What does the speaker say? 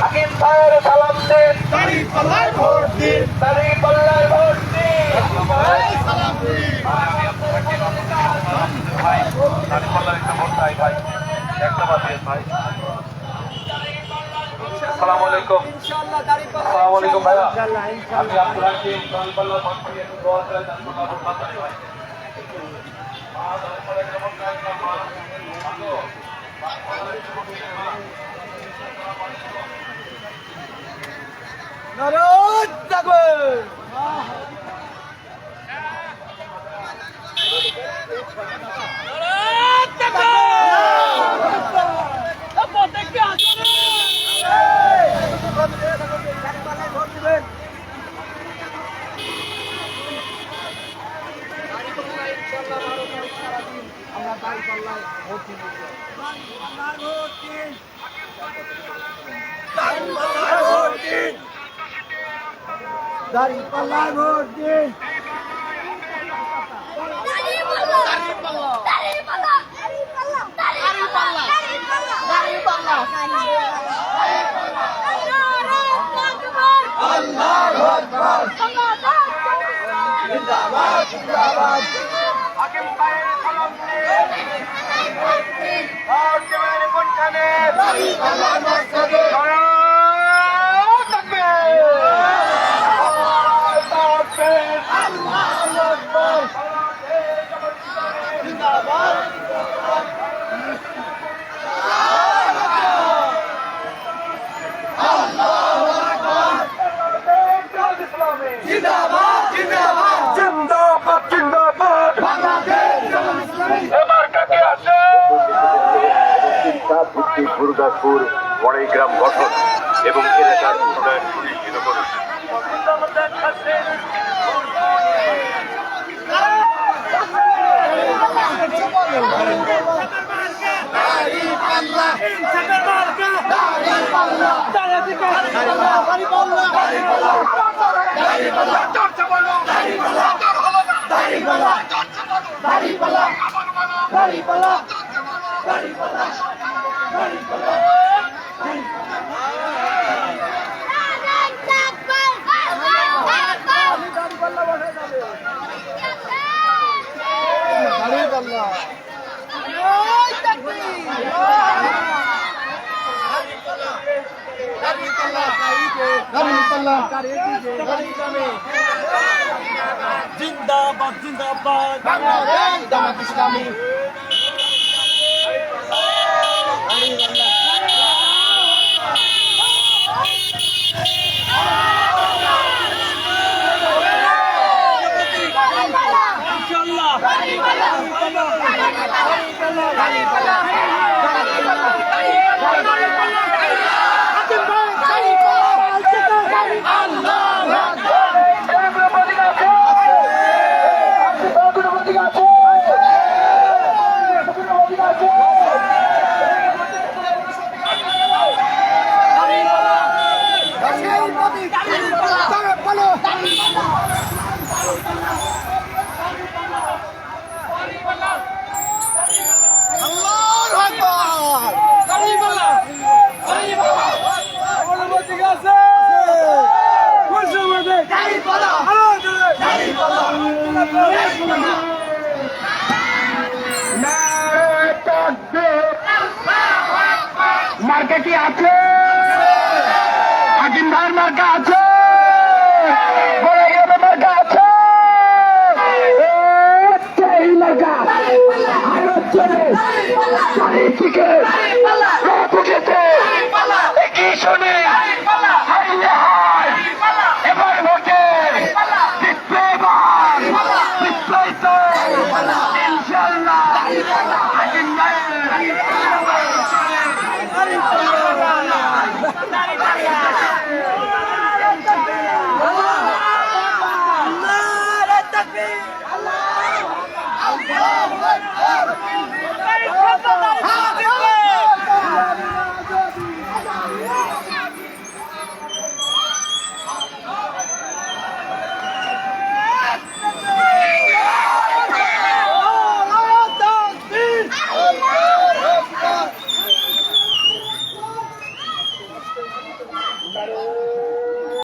হাকিম ভাইয়ের সালাম দিন দাড়ি পাল্লায় ভোট দিন দাড়ি পাল্লায় ভোট দিন ভাই দাড়ি পাল্লার একটা ভোট চাই ভাই একটা বাদ ভাই আসসালামু আলাইকুম আসসালামু আলাইকুম ভাইয়া আমি আব্দুল হাকিম পাল্লার ভোট দিয়ে দোয়া ভোট না চাই ভাই পাল্লার একটা ভোট চাই না, মা। আগো। নারায়ণ থাকবে দাড়ি পাল্লায় ভোট দিন হাকিম ভাইয়ের সালাম দিন ভোট দেবেন কোনখানে? নারায়ণ তাকবীর নারায়ণ তাকবীর জিন্দাবাদ জিন্দাবাদ জিন্দাবাদ জিন্দাবাদ এবার কাকে আছে ভিত্তিক গুরুদাসপুর বড়াইগ্রাম গঠন এবং এলাকার উন্নয়ন সুনিশ্চিত করুন আছে জিন্দাবাদ জিন্দাবাদ। Bangladesh. Jamaat Islami. Dali pala! Dali pala! Dali pala! মার্কা কি আছে হাকিম ভাইয়ের মার্কা আছে عشان